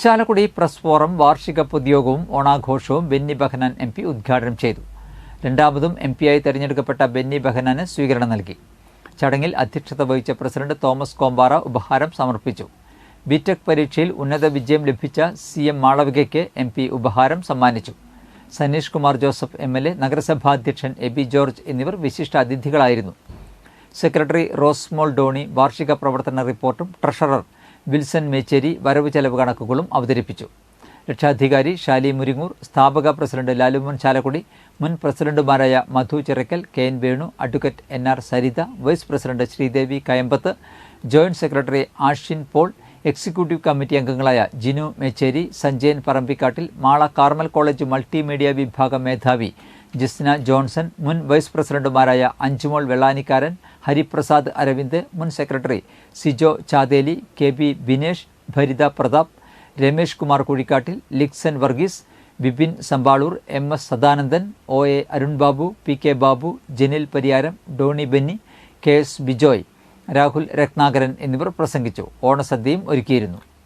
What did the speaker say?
Chalakudy press forum വാർഷിക പൊതുയോഗവും ഓണാഘോഷവും ബെന്നി ബഹനാൻ എം പി ഉദ്ഘാടനം ചെയ്തു. രണ്ടാമതും എം ആയി തെരഞ്ഞെടുക്കപ്പെട്ട ബെന്നി ബഹനാന് സ്വീകരണം നൽകി. ചടങ്ങിൽ അധ്യക്ഷത വഹിച്ച പ്രസിഡന്റ് തോമസ് കോമ്പാറ ഉപഹാരം സമർപ്പിച്ചു. ബിടെക് പരീക്ഷയിൽ ഉന്നത വിജയം ലഭിച്ച സി എം മാളവികയ്ക്ക് എം പി ഉപഹാരം സമ്മാനിച്ചു. Saneesh Kumar Joseph M L A നഗരസഭാധ്യക്ഷൻ A B George എന്നിവർ വിശിഷ്ട അതിഥികളായിരുന്നു. സെക്രട്ടറി റോസ്മോൾ ഡോണി വാർഷിക പ്രവർത്തന റിപ്പോർട്ടും ട്രഷറർ വിൽസൺ മേച്ചേരി വരവ് ചെലവ് കണക്കുകളും അവതരിപ്പിച്ചു. രക്ഷാധികാരി ഷാലി മുരിങ്ങൂർ സ്ഥാപക പ്രസിഡന്റ് ലാലുമോൻ ചാലക്കുടി മുൻ പ്രസിഡന്റുമാരായ Madhu Chirakkal K N Venu advocate N R Saritha vice president Sreedevi Kayambath joint secretary Ashin Paul executive committee അംഗങ്ങളായ ജിനു മേച്ചേരി സഞ്ജയൻ പറമ്പിക്കാട്ടിൽ മാള കാർമൽ കോളേജ് മൾട്ടിമീഡിയ വിഭാഗം മേധാവി ജിസ്ന ജോൺസൺ മുൻ വൈസ് പ്രസിഡന്റുമാരായ അഞ്ചുമോൾ വെള്ളാനിക്കാരൻ ഹരിപ്രസാദ് അരവിന്ദ് മുൻ secretary Sijo Chatheli K B Binesh Bharitha Prathap Ramesh Kumar Kuzhikkattil Lixon Varghese Vipin Sampalur M S Sadanandan O A Arunbabu P K Babu Janil Pariyaram Doni Benny K S Bijoy Rahul Rathnakaran എന്നിവർ പ്രസംഗിച്ചു. ഓണസദ്യയും ഒരുക്കിയിരുന്നു.